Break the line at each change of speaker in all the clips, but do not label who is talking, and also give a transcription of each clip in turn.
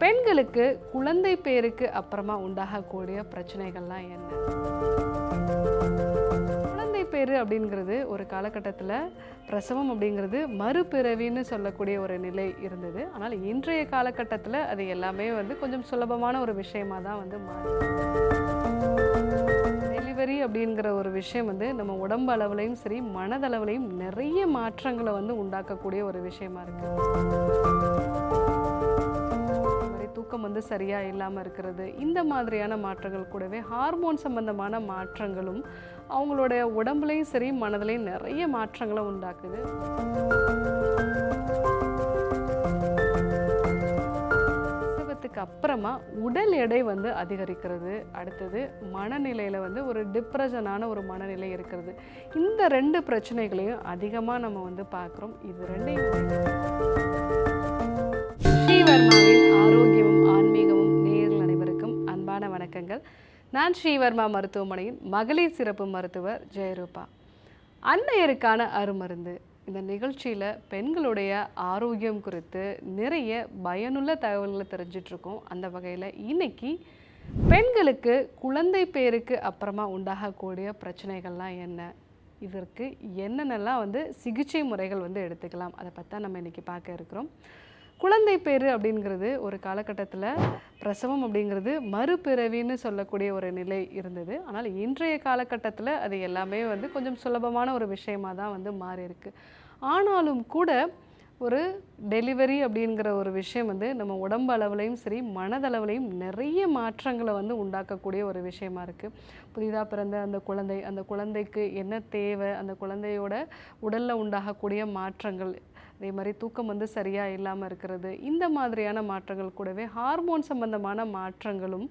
பெண்களுக்கு குழந்தை பேருக்கு அப்புறமா உண்டாகக்கூடிய பிரச்சனைகள்லாம் என்ன? குழந்தை பேரு அப்படிங்கிறது ஒரு காலகட்டத்தில் பிரசவம் அப்படிங்கிறது மறுபிறவின்னு சொல்லக்கூடிய ஒரு நிலை இருந்தது. ஆனால் இன்றைய காலகட்டத்தில் அது எல்லாமே வந்து கொஞ்சம் சுலபமான ஒரு விஷயமா தான் வந்து மாறி. டெலிவரி அப்படிங்கிற ஒரு விஷயம் வந்து நம்ம உடம்பு அளவுலையும் சரி மனதளவுலையும் நிறைய மாற்றங்களை வந்து உண்டாக்கக்கூடிய ஒரு விஷயமா இருக்குது தூக்கம் வந்து சரியாக இல்லாமல் இருக்கிறது. இந்த மாதிரியான மாற்றங்கள் கூடவே ஹார்மோன் சம்பந்தமான மாற்றங்களும் அவங்களுடைய உடம்புலையும் சரி மனதிலையும் நிறைய மாற்றங்களை உண்டாக்குது. பிரசவத்துக்கு அப்புறமா உடல் எடை வந்து அதிகரிக்கிறது. அடுத்தது மனநிலையில் வந்து ஒரு டிப்ரெஷனான ஒரு மனநிலை இருக்கிறது. இந்த ரெண்டு பிரச்சனைகளையும் அதிகமாக நம்ம வந்து பார்க்குறோம். இது ரெண்டையும் வணக்கங்கள் நான் ஸ்ரீவர்மா மருத்துவமனையின் மகளிர் சிறப்பு மருத்துவர் ஜெயரூபா. அன்னையருக்கான அருமருந்து. இந்த நிகழ்ச்சியில் பெண்களுடைய ஆரோக்கியம் குறித்து நிறைய பயனுள்ள தகவல்களை தெரிஞ்சிட்ருக்கோம். அந்த வகையில் இன்னைக்கு பெண்களுக்கு குழந்தை பேருக்கு அப்புறமா உண்டாகக்கூடிய பிரச்சனைகள்லாம் என்ன? இதற்கு என்னென்னலாம் வந்து சிகிச்சை முறைகள் வந்து எடுத்துக்கலாம்? அதை பற்றி நம்ம இன்றைக்கி பார்க்க இருக்கிறோம். குழந்தை பேர் அப்படிங்கிறது ஒரு காலகட்டத்தில் பிரசவம் அப்படிங்கிறது மறுபிறவின்னு சொல்லக்கூடிய ஒரு நிலை இருந்தது. ஆனால் இன்றைய காலகட்டத்தில் அது எல்லாமே வந்து கொஞ்சம் சுலபமான ஒரு விஷயமாக தான் வந்து மாறி இருக்கு. ஆனாலும் கூட ஒரு டெலிவரி அப்படிங்கிற ஒரு விஷயம் வந்து நம்ம உடம்பு அளவுலையும் சரி மனதளவுலையும் நிறைய மாற்றங்களை வந்து உண்டாக்கக்கூடிய ஒரு விஷயமா இருக்குது புதிதாக பிறந்த அந்த குழந்தை அந்த குழந்தைக்கு என்ன தேவை அந்த குழந்தையோட உடலில் உண்டாகக்கூடிய மாற்றங்கள் அதே மாதிரி தூக்கம் வந்து சரியாக இல்லாமல் இருக்கிறது இந்த மாதிரியான மாற்றங்கள் கூடவே ஹார்மோன் சம்பந்தமான மாற்றங்களும்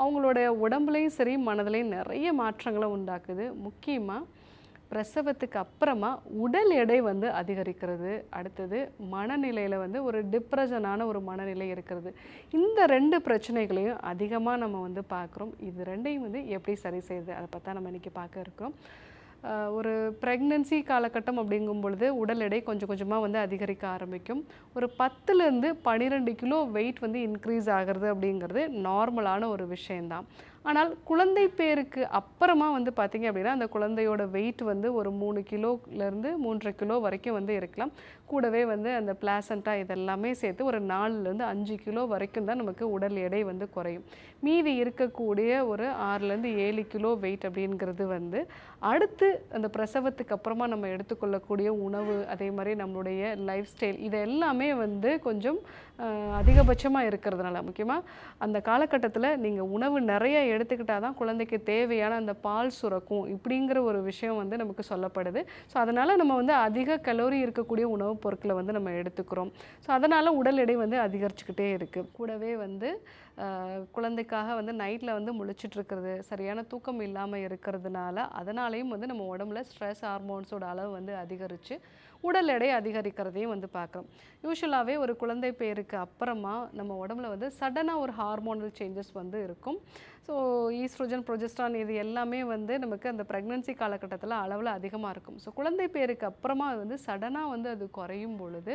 அவங்களோட உடம்புலையும் சரி மனதிலையும் நிறைய மாற்றங்களை உண்டாக்குது. முக்கியமாக பிரசவத்துக்கு அப்புறமா உடல் எடை வந்து அதிகரிக்கிறது. அடுத்தது மனநிலையில் வந்து ஒரு டிப்ரெஷனான ஒரு மனநிலை இருக்கிறது. இந்த ரெண்டு பிரச்சனைகளையும் அதிகமாக நம்ம வந்து பார்க்குறோம். இது ரெண்டையும் வந்து எப்படி சரி செய்யுது? அதை பார்த்தா நம்ம இன்றைக்கி பார்க்க இருக்கோம். ஒரு ப்ரெக்னன்சி காலகட்டம் அப்படிங்கும் பொழுது உடல் எடை கொஞ்சம் கொஞ்சமாக வந்து அதிகரிக்க ஆரம்பிக்கும். ஒரு பத்துலேருந்து பன்னிரெண்டு கிலோ வெயிட் வந்து இன்க்ரீஸ் ஆகிறது அப்படிங்கிறது நார்மலான ஒரு விஷயந்தான் ஆனால் குழந்தை பேருக்கு அப்புறமா வந்து பார்த்திங்க அப்படின்னா அந்த குழந்தையோட வெயிட் வந்து ஒரு மூணு கிலோலேருந்து மூன்றரை கிலோ வரைக்கும் வந்து இருக்கலாம். கூடவே வந்து அந்த பிளாசண்டா இதெல்லாமே சேர்த்து ஒரு நாலுலேருந்து அஞ்சு கிலோ வரைக்கும் தான் நமக்கு உடல் எடை வந்து குறையும். மீதி இருக்கக்கூடிய ஒரு ஆறுலேருந்து ஏழு கிலோ வெயிட் அப்படிங்கிறது வந்து அடுத்து அந்த பிரசவத்துக்கு அப்புறமா நம்ம எடுத்துக்கொள்ளக்கூடிய உணவு அதே மாதிரி நம்மளுடைய லைஃப் ஸ்டைல் இது எல்லாமே வந்து கொஞ்சம் அதிகபட்சமாக இருக்கிறதுனால முக்கியமாக அந்த காலகட்டத்தில் நீங்கள் உணவு நிறைய எடுத்துக்கிட்டால் தான் குழந்தைக்கு தேவையான அந்த பால் சுரக்கும் இப்படிங்கிற ஒரு விஷயம் வந்து நமக்கு சொல்லப்படுது. ஸோ அதனால் நம்ம வந்து அதிக கலோரி இருக்கக்கூடிய உணவுப் பொருட்களை வந்து நம்ம எடுத்துக்கிறோம். ஸோ அதனால் உடல் எடை வந்து அதிகரிச்சுக்கிட்டே இருக்குது கூடவே வந்து குழந்தைக்காக வந்து நைட்டில் வந்து முழிச்சிட்டு இருக்கிறது சரியான தூக்கம் இல்லாமல் இருக்கிறதுனால அதனாலேயும் வந்து நம்ம உடம்புல ஸ்ட்ரெஸ் ஹார்மோன்ஸோட அளவு வந்து அதிகரித்து உடல் எடை அதிகரிக்கிறதையும் வந்து பார்க்குறோம். யூஸ்வலாகவே ஒரு குழந்தை பேருக்கு அப்புறமா நம்ம உடம்புல வந்து சடனாக ஒரு ஹார்மோனல் சேஞ்சஸ் வந்து இருக்கும். ஸோ ஈஸ்ட்ரோஜன் ப்ரொஜெஸ்ட்ரான் இது எல்லாமே வந்து நமக்கு அந்த ப்ரெக்னன்சி காலகட்டத்தில் அளவில் அதிகமாக இருக்கும். ஸோ குழந்தை பேருக்கு அப்புறமா அது வந்து சடனாக வந்து அது குறையும் பொழுது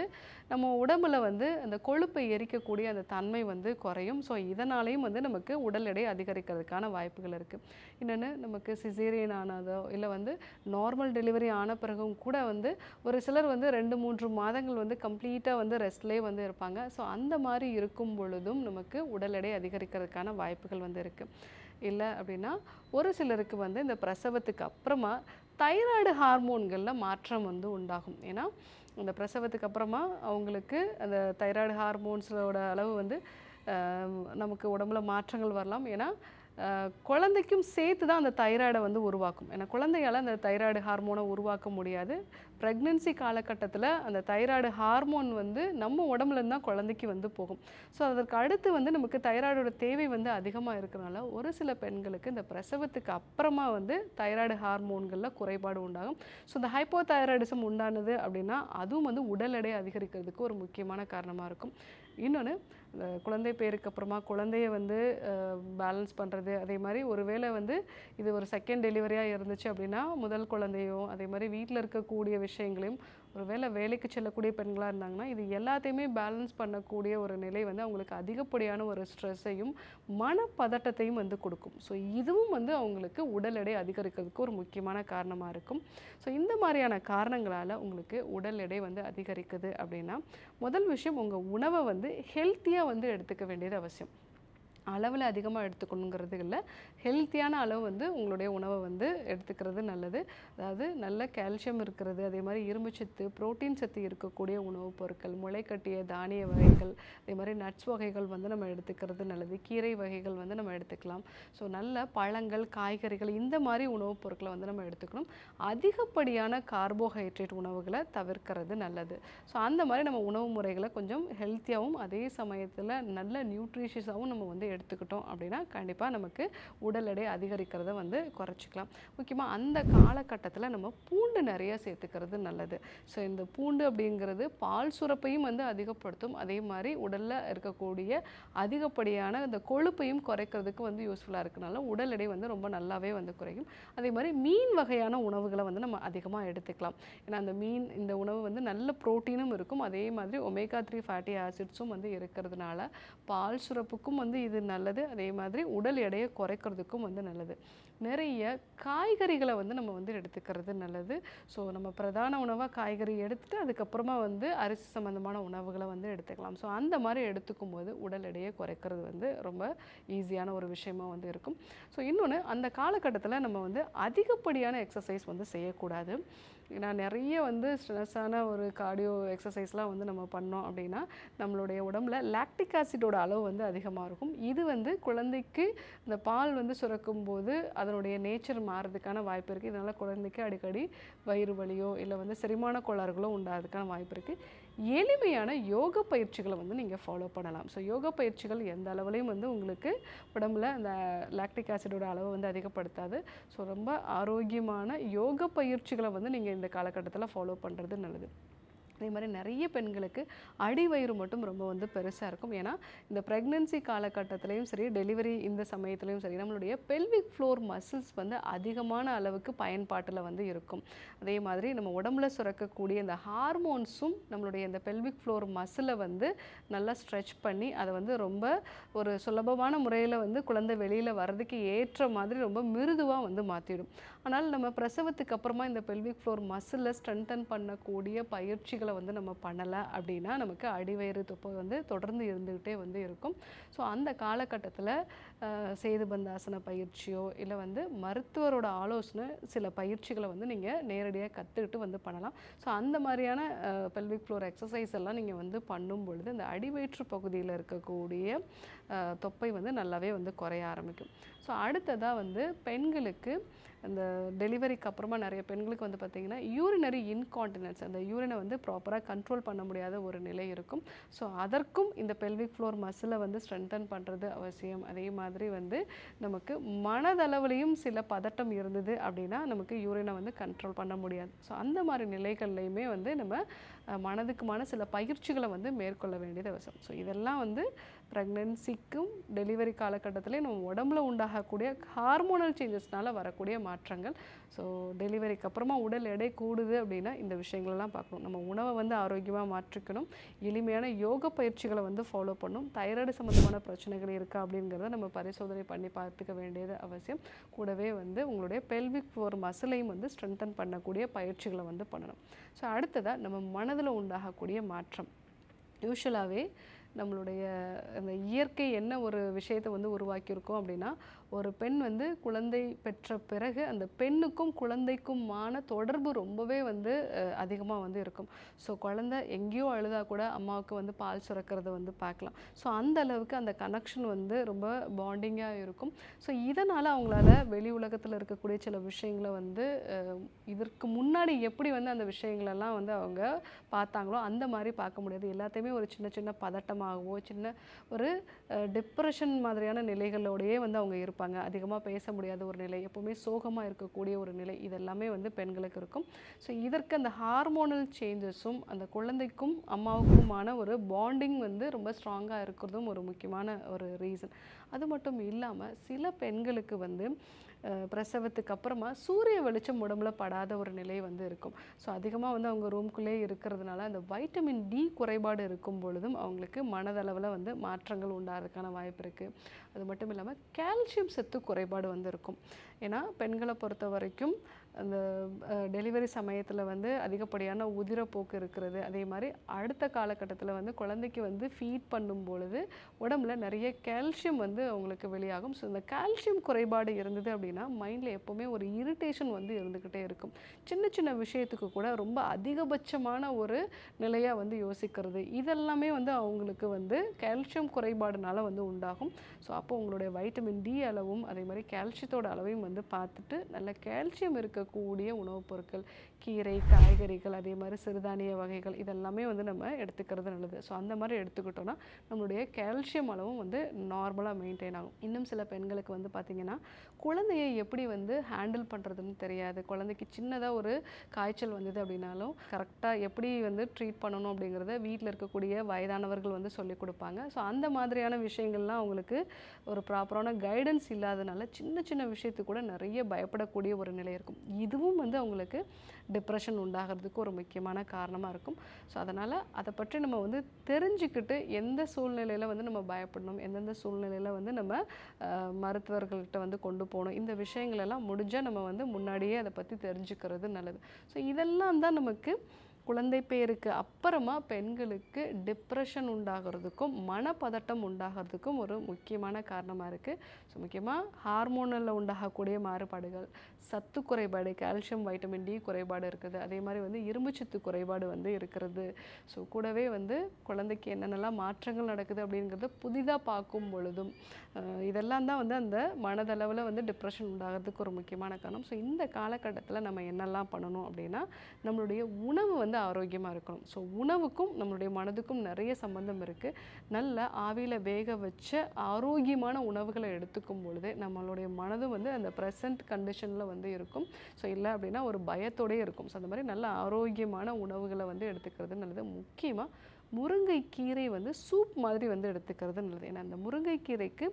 நம்ம உடம்புல வந்து அந்த கொழுப்பை எரிக்கக்கூடிய அந்த தன்மை வந்து குறையும். ஸோ இதனாலேயும் வந்து நமக்கு உடல் எடை அதிகரிக்கிறதுக்கான வாய்ப்புகள் இருக்குது இன்னொன்று நமக்கு சிசேரியன் ஆனதோ இல்லை வந்து நார்மல் டெலிவரி ஆன பிறகும் கூட வந்து ஒரு சிலர் வந்து ரெண்டு மூன்று மாதங்கள் வந்து கம்ப்ளீட்டாக வந்து ரெஸ்ட்லேயே வந்து இருப்பாங்க. ஸோ அந்த மாதிரி இருக்கும் பொழுதும் நமக்கு உடல் எடை அதிகரிக்கிறதுக்கான வாய்ப்புகள் வந்து இருக்குது இல்லை அப்படின்னா ஒரு சிலருக்கு வந்து இந்த பிரசவத்துக்கு அப்புறமா தைராய்டு ஹார்மோன்களில் மாற்றம் வந்து உண்டாகும். ஏன்னா இந்த பிரசவத்துக்கு அப்புறமா அவங்களுக்கு அந்த தைராய்டு ஹார்மோன்ஸோட அளவு வந்து நமக்கு உடம்புல மாற்றங்கள் வரலாம். ஏன்னா குழந்தைக்கும் சேர்த்து தான் அந்த தைராய்டை வந்து உருவாக்கும். ஏன்னா குழந்தையால் அந்த தைராய்டு ஹார்மோனை உருவாக்க முடியாது. ப்ரெக்னென்சி காலகட்டத்தில் அந்த தைராய்டு ஹார்மோன் வந்து நம்ம உடம்புலருந்து தான் குழந்தைக்கு வந்து போகும். ஸோ அதற்கு அடுத்து வந்து நமக்கு தைராய்டோட தேவை வந்து அதிகமாக இருக்கிறனால ஒரு சில பெண்களுக்கு இந்த பிரசவத்துக்கு அப்புறமா வந்து தைராய்டு ஹார்மோன்களில் குறைபாடு உண்டாகும். ஸோ இந்த ஹைப்போ தைராய்டிசம் உண்டானது அப்படின்னா அதுவும் வந்து உடல் எடை அதிகரிக்கிறதுக்கு ஒரு முக்கியமான காரணமாக இருக்கும். இன்னொன்று குழந்தை பேருக்கு அப்புறமா குழந்தைய வந்து பேலன்ஸ் பண்ணுறது அதே மாதிரி ஒருவேளை வந்து இது ஒரு செகண்ட் டெலிவரியாக இருந்துச்சு அப்படின்னா முதல் குழந்தையும் அதே மாதிரி வீட்டில் இருக்கக்கூடிய விஷயங்களையும் ஒருவேளை வேலைக்கு செல்லக்கூடிய பெண்களாக இருந்தாங்கன்னா இது எல்லாத்தையுமே பேலன்ஸ் பண்ணக்கூடிய ஒரு நிலை வந்து அவங்களுக்கு அதிகப்படியான ஒரு ஸ்ட்ரெஸ்ஸையும் மனப்பதட்டத்தையும் வந்து கொடுக்கும். ஸோ இதுவும் வந்து அவங்களுக்கு உடல் எடை அதிகரிக்கிறதுக்கு ஒரு முக்கியமான காரணமாக இருக்கும். ஸோ இந்த மாதிரியான காரணங்களால் உங்களுக்கு உடல் எடை வந்து அதிகரிக்குது அப்படின்னா முதல் விஷயம் உங்கள் உணவை வந்து ஹெல்த்தியாக வந்து எடுத்துக்க வேண்டியது அவசியம். அளவில் அதிகமாக எடுத்துக்கணுங்கிறது இல்லை. ஹெல்த்தியான அளவு வந்து உங்களுடைய உணவை வந்து எடுத்துக்கிறது நல்லது. அதாவது நல்ல கால்சியம் இருக்கிறது அதே மாதிரி இரும்பு சத்து புரோட்டீன் சத்து இருக்கக்கூடிய உணவுப் பொருட்கள் முளைக்கட்டிய தானிய வகைகள் அதே மாதிரி நட்ஸ் வகைகள் வந்து நம்ம எடுத்துக்கிறது நல்லது. கீரை வகைகள் வந்து நம்ம எடுத்துக்கலாம். ஸோ நல்ல பழங்கள் காய்கறிகள் இந்த மாதிரி உணவுப் பொருட்களை வந்து நம்ம எடுத்துக்கணும். அதிகப்படியான கார்போஹைட்ரேட் உணவுகளை தவிர்க்கிறது நல்லது. ஸோ அந்த மாதிரி நம்ம உணவு முறைகளை கொஞ்சம் ஹெல்த்தியாகவும் அதே சமயத்தில் நல்ல நியூட்ரிஷியஸாகவும் நம்ம வந்து எடுத்துக்கிட்டோம் அப்படின்னா கண்டிப்பாக நமக்கு உடல் எடை அதிகரிக்கிறத வந்து குறைச்சிக்கலாம். முக்கியமாக அந்த காலகட்டத்தில் நம்ம பூண்டு நிறைய சேர்த்துக்கிறது நல்லது. ஸோ இந்த பூண்டு அப்படிங்கிறது பால் சுரப்பையும் வந்து அதிகப்படுத்தும். அதே மாதிரி உடலில் இருக்கக்கூடிய அதிகப்படியான இந்த கொழுப்பையும் குறைக்கிறதுக்கு வந்து யூஸ்ஃபுல்லாக இருக்கனால உடல் எடை வந்து ரொம்ப நல்லாவே வந்து குறையும். அதே மாதிரி மீன் வகையான உணவுகளை வந்து நம்ம அதிகமாக எடுத்துக்கலாம். ஏன்னா அந்த மீன் இந்த உணவு வந்து நல்ல ப்ரோட்டீனும் இருக்கும். அதே மாதிரி ஒமேகா த்ரீ ஃபேட்டி ஆசிட்ஸும் வந்து இருக்கிறதுனால பால் சுரப்புக்கும் வந்து இது நல்லது அதே மாதிரி உடல் எடையை குறைக்கிறதுக்கும் வந்து நல்லது. நிறைய காய்கறிகளை வந்து நம்ம வந்து எடுத்துக்கிறது நல்லது. ஸோ நம்ம பிரதான உணவாக காய்கறி எடுத்துட்டு அதுக்கப்புறமா வந்து அரிசி சம்மந்தமான உணவுகளை வந்து எடுத்துக்கலாம். ஸோ அந்த மாதிரி எடுத்துக்கும் போது உடல் எடையை குறைக்கிறது வந்து ரொம்ப ஈஸியான ஒரு விஷயமா வந்து இருக்கும். ஸோ இன்னொன்று அந்த காலகட்டத்தில் நம்ம வந்து அதிகப்படியான எக்ஸசைஸ் வந்து செய்யக்கூடாது. நான் நிறைய வந்து ஸ்ட்ரெஸ்ஸான ஒரு கார்டியோ எக்ஸசைஸ்லாம் வந்து நம்ம பண்ணோம் அப்படின்னா நம்மளுடைய உடம்புல லாக்டிக் ஆசிடோட அளவு வந்து அதிகமாக இருக்கும். இது வந்து குழந்தைக்கு இந்த பால் வந்து சுரக்கும் போது அதனுடைய நேச்சர் மாறுறதுக்கான வாய்ப்பு இருக்குது இதனால் குழந்தைக்கு அடிக்கடி வயிறு வலியோ இல்லை வந்து செரிமான கோளாறுகளோ உண்டாகிறதுக்கான வாய்ப்பு இருக்குது எளிமையான யோக பயிற்சிகளை வந்து நீங்கள் ஃபாலோ பண்ணலாம். ஸோ யோக பயிற்சிகள் எந்த அளவுலையும் வந்து உங்களுக்கு உடம்புல அந்த லாக்டிக் ஆசிடோட அளவை வந்து அதிகப்படுத்தாது. ஸோ ரொம்ப ஆரோக்கியமான யோக பயிற்சிகளை வந்து நீங்கள் இந்த காலகட்டத்தில் ஃபாலோ பண்ணுறது நல்லது. அதே மாதிரி நிறைய பெண்களுக்கு அடிவயிறு மட்டும் ரொம்ப வந்து பெருசாக இருக்கும். ஏன்னா இந்த ப்ரெக்னென்சி காலகட்டத்திலையும் சரி டெலிவரி இந்த சமயத்துலையும் சரி நம்மளுடைய பெல்விக் ஃப்ளோர் மசில்ஸ் வந்து அதிகமான அளவுக்கு பயன்பாட்டில் வந்து இருக்கும். அதே மாதிரி நம்ம உடம்புல சுரக்கக்கூடிய இந்த ஹார்மோன்ஸும் நம்மளுடைய இந்த பெல்விக் ஃப்ளோர் மசிலை வந்து நல்லா ஸ்ட்ரெச் பண்ணி அதை வந்து ரொம்ப ஒரு சுலபமான முறையில் வந்து குழந்தை வெளியில் வர்றதுக்கு ஏற்ற மாதிரி ரொம்ப மிருதுவாக வந்து மாற்றிடும் ஆனால் நம்ம பிரசவத்துக்கு அப்புறமா இந்த பெல்விக் ஃப்ளோர் மசிலை ஸ்ட்ரென்தன் பண்ணக்கூடிய பயிற்சிகளை வந்து நம்ம பண்ணலை அப்படின்னா நமக்கு அடிவயிறு தொப்பை வந்து தொடர்ந்து இருந்துக்கிட்டே வந்து இருக்கும். ஸோ அந்த காலகட்டத்தில் சேதுபந்தாசன பயிற்சியோ இல்லை வந்து மருத்துவரோட ஆலோசனை சில பயிற்சிகளை வந்து நீங்கள் நேரடியாக கற்றுக்கிட்டு வந்து பண்ணலாம். ஸோ அந்த மாதிரியான பெல்விக் ஃப்ளோர் எக்ஸசைஸ் எல்லாம் நீங்கள் வந்து பண்ணும் பொழுது இந்த அடிவயிற்று பகுதியில் இருக்கக்கூடிய தொப்பை வந்து நல்லாவே வந்து குறைய ஆரம்பிக்கும். ஸோ அடுத்ததாக வந்து பெண்களுக்கு அந்த டெலிவரிக்கு அப்புறமா நிறைய பெண்களுக்கு வந்து பார்த்திங்கன்னா யூரினரி இன்கான்டினன்ஸ் அந்த யூரினை வந்து ப்ராப்பராக கண்ட்ரோல் பண்ண முடியாத ஒரு நிலை இருக்கும். ஸோ அதற்கும் இந்த பெல்விக் ஃப்ளோர் மசிலை வந்து ஸ்ட்ரென்தன் பண்ணுறது அவசியம். அதே மாதிரி வந்து நமக்கு மனதளவுலேயும் சில பதட்டம் இருந்தது அப்படின்னா நமக்கு யூரினை வந்து கண்ட்ரோல் பண்ண முடியாது. ஸோ அந்த மாதிரி நிலைகள்லையுமே வந்து நம்ம மனதுக்குமான சில பயிற்சிகளை வந்து மேற்கொள்ள வேண்டியது அவசியம். ஸோ இதெல்லாம் வந்து ப்ரெக்னென்சிக்கும் டெலிவரி காலகட்டத்திலே நம்ம உடம்புல உண்டாகக்கூடிய ஹார்மோனல் சேஞ்சஸ்னால் வரக்கூடிய மாற்றங்கள். ஸோ டெலிவரிக்கு அப்புறமா உடல் எடை கூடுது அப்படின்னா இந்த விஷயங்களெல்லாம் பார்க்கணும். நம்ம உணவை வந்து ஆரோக்கியமாக மாற்றிக்கணும். எளிமையான யோக பயிற்சிகளை வந்து ஃபாலோ பண்ணணும். தைராய்டு சம்மந்தமான பிரச்சனைகள் இருக்கா அப்படிங்கிறத நம்ம பரிசோதனை பண்ணி பார்த்துக்க வேண்டியது அவசியம். கூடவே வந்து உங்களுடைய பெல்விக் ஃபோர் மசிலையும் வந்து ஸ்ட்ரென்தன் பண்ணக்கூடிய பயிற்சிகளை வந்து பண்ணணும். ஸோ அடுத்ததாக நம்ம மனதில் உண்டாகக்கூடிய மாற்றம். யூஸ்வலாகவே நம்மளுடைய அந்த இயற்கை என்ன ஒரு விஷயத்தை வந்து உருவாக்கியிருக்கோம் அப்படின்னா ஒரு பெண் வந்து குழந்தை பெற்ற பிறகு அந்த பெண்ணுக்கும் குழந்தைக்குமான தொடர்பு ரொம்பவே வந்து அதிகமாக வந்து இருக்கும். ஸோ குழந்தை எங்கேயோ அழுதா கூட அம்மாவுக்கு வந்து பால் சுரக்கிறத வந்து பார்க்கலாம் ஸோ அந்த அளவுக்கு அந்த கனெக்ஷன் வந்து ரொம்ப பாண்டிங்காக இருக்கும். ஸோ இதனால் அவங்களால வெளி உலகத்தில் இருக்கக்கூடிய சில விஷயங்களை வந்து இதற்கு முன்னாடி எப்படி வந்து அந்த விஷயங்களெல்லாம் வந்து அவங்க பார்த்தாங்களோ அந்த மாதிரி பார்க்க முடியாது. எல்லாத்தையுமே ஒரு சின்ன சின்ன பதட்டமாகவோ சின்ன ஒரு டிப்ரெஷன் மாதிரியான நிலைகளோடையே வந்து அவங்க இருப்பாங்க. இருப்பாங்க. அதிகமாக பேச முடியாத ஒரு நிலை எப்போவுமே சோகமாக இருக்கக்கூடிய ஒரு நிலை இதெல்லாமே வந்து பெண்களுக்கு இருக்கும். ஸோ இதற்கு அந்த ஹார்மோனல் சேஞ்சஸும் அந்த குழந்தைக்கும் அம்மாவுக்குமான ஒரு பாண்டிங் வந்து ரொம்ப ஸ்ட்ராங்காக இருக்கிறதும் ஒரு முக்கியமான ஒரு ரீசன் அது மட்டும் இல்லாமல் சில பெண்களுக்கு வந்து பிரசவத்துக்கு அப்புறமா சூரிய வெளிச்சம் உடம்புல படாத ஒரு நிலை வந்து இருக்கும். ஸோ அதிகமாக வந்து அவங்க ரூம்குள்ளே இருக்கிறதுனால அந்த வைட்டமின் டி குறைபாடு இருக்கும் பொழுதும் அவங்களுக்கு மனதளவில் வந்து மாற்றங்கள் உண்டாகிறதுக்கான வாய்ப்பு இருக்குது அது மட்டும் இல்லாமல் கால்சியம் சத்து குறைபாடு வந்து இருக்கும். ஏன்னா பெண்களை பொறுத்த வரைக்கும் அந்த டெலிவரி சமயத்தில் வந்து அதிகப்படியான உதிரப்போக்கு இருக்கிறது. அதே மாதிரி அடுத்த காலகட்டத்தில் வந்து குழந்தைக்கு வந்து ஃபீட் பண்ணும் பொழுது உடம்புல நிறைய கால்சியம் வந்து அவங்களுக்கு வெளியாகும். ஸோ இந்த கால்சியம் குறைபாடு இருந்தது அப்படின்னா மைண்டில் எப்போவுமே ஒரு இரிட்டேஷன் வந்து இருந்துக்கிட்டே இருக்கும். சின்ன சின்ன விஷயத்துக்கு கூட ரொம்ப அதிகபட்சமான ஒரு நிலையாக வந்து யோசிக்கிறது. இதெல்லாமே வந்து அவங்களுக்கு வந்து கால்சியம் குறைபாடுனால வந்து உண்டாகும். ஸோ அப்போ உங்களுடைய வைட்டமின் டி அளவும் அதே மாதிரி கால்சியத்தோட அளவையும் வந்து பார்த்துட்டு நல்ல கால்சியம் இருக்கக்கூடிய உணவுப் பொருட்கள் கீரை காய்கறிகள் அதே மாதிரி சிறுதானிய வகைகள் இதெல்லாமே வந்து நம்ம எடுத்துக்கிறது நல்லது. ஸோ அந்த மாதிரி எடுத்துக்கிட்டோம்னா நம்மளுடைய கால்சியம் அளவும் வந்து நார்மலாக மெயின்டைன் ஆகும். இன்னும் சில பெண்களுக்கு வந்து பார்த்திங்கன்னா குழந்தையை எப்படி வந்து ஹேண்டில் பண்ணுறதுன்னு தெரியாது. குழந்தைக்கு சின்னதாக ஒரு காய்ச்சல் வந்தது அப்படின்னாலும் கரெக்டாக எப்படி வந்து ட்ரீட் பண்ணணும் அப்படிங்கிறத வீட்டில் இருக்கக்கூடிய வயதானவர்கள் வந்து சொல்லிக் கொடுப்பாங்க. ஸோ அந்த மாதிரியான விஷயங்கள்லாம் அவங்களுக்கு ஒரு ப்ராப்பரான கைடன்ஸ் இல்லாதனால சின்ன சின்ன விஷயத்துக்கு கூட நிறைய பயப்படக்கூடிய ஒரு நிலை இருக்கும். இதுவும் வந்து அவங்களுக்கு டிப்ரெஷன் உண்டாகிறதுக்கு ஒரு முக்கியமான காரணமாக இருக்கும். ஸோ அதனால் அதை பற்றி நம்ம வந்து தெரிஞ்சுக்கிட்டு எந்த சூழ்நிலையில் வந்து நம்ம பயப்படணும் எந்தெந்த சூழ்நிலையில் வந்து நம்ம மருத்துவர்கள்கிட்ட வந்து கொண்டு போகணும் இந்த விஷயங்களெல்லாம் முடிஞ்சால் நம்ம வந்து முன்னாடியே அதை பற்றி தெரிஞ்சுக்கிறது நல்லது. ஸோ இதெல்லாம் தான் நமக்கு குழந்தை பேருக்கு அப்புறமா பெண்களுக்கு டிப்ரெஷன் உண்டாகிறதுக்கும் மனப்பதட்டம் உண்டாகிறதுக்கும் ஒரு முக்கியமான காரணமாக இருக்குது ஸோ முக்கியமாக ஹார்மோனலில் உண்டாகக்கூடிய மாறுபாடுகள் சத்து குறைபாடு கால்சியம் வைட்டமின் டி குறைபாடு இருக்குது. அதே மாதிரி வந்து இரும்புச்சத்து குறைபாடு வந்து இருக்கிறது. ஸோ கூடவே வந்து குழந்தைக்கு என்னென்னலாம் மாற்றங்கள் நடக்குது அப்படிங்கிறத புதிதாக பார்க்கும் பொழுதும் இதெல்லாம் தான் வந்து அந்த மனதளவில் வந்து டிப்ரெஷன் உண்டாகிறதுக்கு ஒரு முக்கியமான காரணம். ஸோ இந்த காலகட்டத்தில் நம்ம என்னெல்லாம் பண்ணணும் அப்படின்னா நம்மளுடைய உணவு வந்து ஆரோக்கியமாக இருக்கணும். ஸோ உணவுக்கும் நம்மளுடைய மனதுக்கும் நிறைய சம்பந்தம் இருக்குது நல்ல ஆவியில் வேக வச்ச ஆரோக்கியமான உணவுகளை எடுத்துக்கும் பொழுது நம்மளுடைய மனதும் வந்து அந்த ப்ரெசன்ட் கண்டிஷனில் வந்து இருக்கும். ஸோ இல்லை அப்படின்னா ஒரு பயத்தோடயே இருக்கும். ஸோ அந்த மாதிரி நல்ல ஆரோக்கியமான உணவுகளை வந்து எடுத்துக்கிறது நல்லது. முக்கியமாக முருங்கைக்கீரை வந்து சூப் மாதிரி வந்து எடுத்துக்கிறது நல்லது. ஏன்னா அந்த முருங்கைக்கீரைக்கு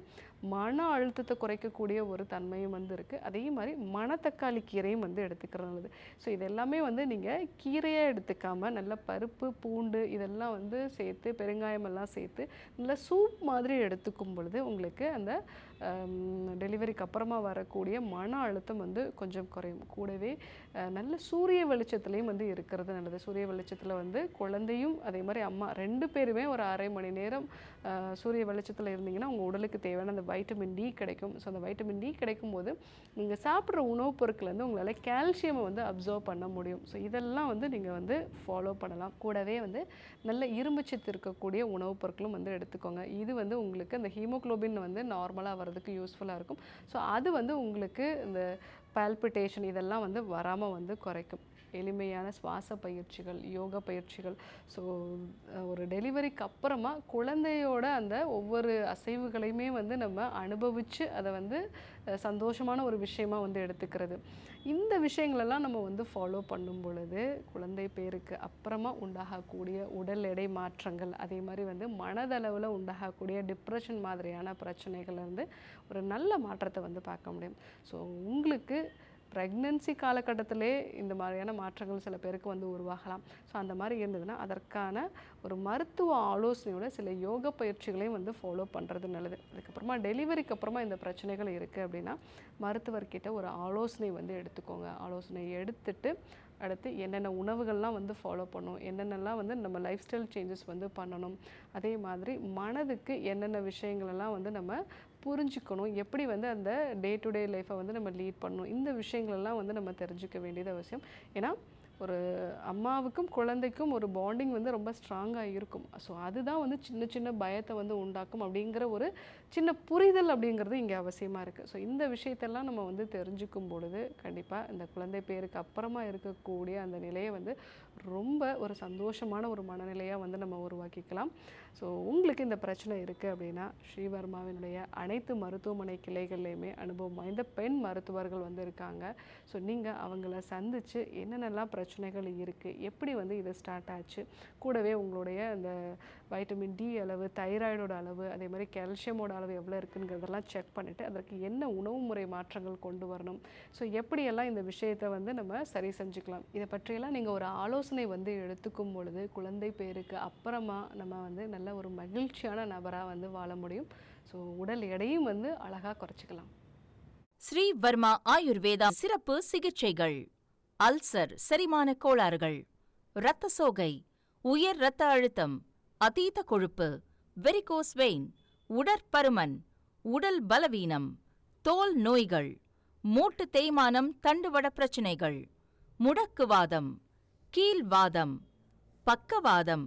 மன அழுத்தத்தை குறைக்கக்கூடிய ஒரு தன்மையும் வந்து இருக்குது அதே மாதிரி மணத்தக்காளி கீரையும் வந்து எடுத்துக்கிறது நல்லது. ஸோ இது எல்லாமே வந்து நீங்கள் கீரையாக எடுத்துக்காமல் நல்ல பருப்பு பூண்டு இதெல்லாம் வந்து சேர்த்து பெருங்காயம் எல்லாம் சேர்த்து நல்ல சூப் மாதிரி எடுத்துக்கும் பொழுது உங்களுக்கு அந்த டெலிவரிக்கு அப்புறமா வரக்கூடிய மன அழுத்தம் வந்து கொஞ்சம் குறையும். கூடவே நல்ல சூரிய வெளிச்சத்துலேயும் வந்து இருக்கிறது நல்லது. சூரிய வெளிச்சத்தில் வந்து குழந்தையும் அதே மாதிரி அம்மா ரெண்டு பேருமே ஒரு அரை மணி நேரம் சூரிய வெளிச்சத்தில் இருந்தீங்கன்னா உங்கள் உடலுக்கு தேவையான அந்த வைட்டமின் டி கிடைக்கும். ஸோ அந்த வைட்டமின் டி கிடைக்கும் போது நீங்கள் சாப்பிட்ற உணவுப் பொருட்கள் வந்து உங்களால் கால்சியமை வந்து அப்சர்வ் பண்ண முடியும். ஸோ இதெல்லாம் வந்து நீங்கள் வந்து ஃபாலோ பண்ணலாம். கூடவே வந்து நல்ல இரும்புச்சத்து இருக்கக்கூடிய உணவுப் பொருட்களும் வந்து எடுத்துக்கோங்க. இது வந்து உங்களுக்கு அந்த ஹீமோகுளோபின் வந்து நார்மலாக வர்றதுக்கு யூஸ்ஃபுல்லாக இருக்கும். ஸோ அது வந்து உங்களுக்கு இந்த பால்பிட்டேஷன் இதெல்லாம் வந்து வராமல் வந்து குறைக்கும். எளிமையான சுவாச பயிற்சிகள் யோகா பயிற்சிகள். ஸோ ஒரு டெலிவரிக்கு அப்புறமா குழந்தையோட அந்த ஒவ்வொரு அசைவுகளையுமே வந்து நம்ம அனுபவித்து அதை வந்து சந்தோஷமான ஒரு விஷயமா வந்து எடுத்துக்கிறது. இந்த விஷயங்களெல்லாம் நம்ம வந்து ஃபாலோ பண்ணும் பொழுது குழந்தை பேருக்கு அப்புறமா உண்டாகக்கூடிய உடல் எடை மாற்றங்கள் அதே மாதிரி வந்து மனதளவில் உண்டாகக்கூடிய டிப்ரெஷன் மாதிரியான பிரச்சனைகள்லேருந்து ஒரு நல்ல மாற்றத்தை வந்து பார்க்க முடியும். ஸோ உங்களுக்கு ப்ரெக்னென்சி காலகட்டத்திலே இந்த மாதிரியான மாற்றங்கள் சில பேருக்கு வந்து உருவாகலாம். ஸோ அந்த மாதிரி இருந்ததுன்னா அதற்கான ஒரு மருத்துவ ஆலோசனையோட சில யோக பயிற்சிகளையும் வந்து ஃபாலோ பண்ணுறது நல்லது. அதுக்கப்புறமா டெலிவரிக்கு அப்புறமா இந்த பிரச்சனைகள் இருக்குது அப்படின்னா மருத்துவர்கிட்ட ஒரு ஆலோசனை வந்து எடுத்துக்கோங்க. ஆலோசனை எடுத்துட்டு அடுத்து என்னென்ன உணவுகள்லாம் வந்து ஃபாலோ பண்ணணும் என்னென்னலாம் வந்து நம்ம லைஃப் ஸ்டைல் சேஞ்சஸ் வந்து பண்ணணும். அதே மாதிரி மனதுக்கு என்னென்ன விஷயங்களெல்லாம் வந்து நம்ம புரிஞ்சுக்கணும் எப்படி வந்து அந்த டே டு டே லைஃப்பை வந்து நம்ம லீட் பண்ணணும் இந்த விஷயங்களெல்லாம் வந்து நம்ம தெரிஞ்சுக்க வேண்டியது அவசியம். ஏன்னா ஒரு அம்மாவுக்கும் குழந்தைக்கும் ஒரு பாண்டிங் வந்து ரொம்ப ஸ்ட்ராங்காக இருக்கும். ஸோ அதுதான் வந்து சின்ன சின்ன பயத்தை வந்து உண்டாக்கும் அப்படிங்கிற ஒரு சின்ன புரிதல் அப்படிங்கிறது இங்கே அவசியமாக இருக்குது ஸோ இந்த விஷயத்தெல்லாம் நம்ம வந்து தெரிஞ்சுக்கும் பொழுது கண்டிப்பாக இந்த குழந்தை பேருக்கு அப்புறமா இருக்கக்கூடிய அந்த நிலையை வந்து ரொம்ப ஒரு சந்தோஷமான ஒரு மனநிலையாக வந்து நம்ம உருவாக்கிக்கலாம். ஸோ உங்களுக்கு இந்த பிரச்சனை இருக்குது அப்படின்னா ஸ்ரீவர்மாவினுடைய அனைத்து மருத்துவமனை கிளைகள்லையுமே அனுபவம் வாய்ந்த பெண் மருத்துவர்கள் வந்து இருக்காங்க. ஸோ நீங்கள் அவங்கள சந்தித்து என்னென்னலாம் பிரச்சனைகள் இருக்குது எப்படி வந்து இது ஸ்டார்ட் ஆச்சு கூடவே உங்களுடைய அந்த வைட்டமின் டி அளவு தைராய்டோட அளவு அதே மாதிரி கால்சியமோட அளவு எவ்வளோ இருக்குங்கிறதெல்லாம் செக் பண்ணிவிட்டு அதற்கு என்ன உணவு முறை மாற்றங்கள் கொண்டு வரணும். ஸோ எப்படியெல்லாம் இந்த விஷயத்தை வந்து நம்ம சரி செஞ்சுக்கலாம். இதை பற்றியெல்லாம் நீங்கள் ஒரு ஆலோசனை வந்து எடுத்துக்கும் பொழுது குழந்தை பேருக்கு அப்புறமா நம்ம வந்து நல்ல ஒரு மகிழ்ச்சியான நபராக வந்து வாழ முடியும். ஸோ உடல் எடையும் வந்து அழகாக குறைச்சிக்கலாம்.
ஸ்ரீ வர்மா ஆயுர்வேதா சிறப்பு சிகிச்சைகள். அல்சர் செரிமான கோளாறுகள். இரத்த சோகை உயர் இரத்த அழுத்தம் அதீத கொழுப்பு வெரிகோஸ் வெயின் உடற்பருமன் உடல் பலவீனம் தோல் நோய்கள் மூட்டு தேய்மானம் தண்டுவட பிரச்சினைகள் முடக்குவாதம் கீழ்வாதம் பக்கவாதம்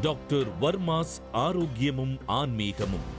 டாக்டர் வர்மாஸ் ஆரோக்கியமும் ஆன்மீகமும்.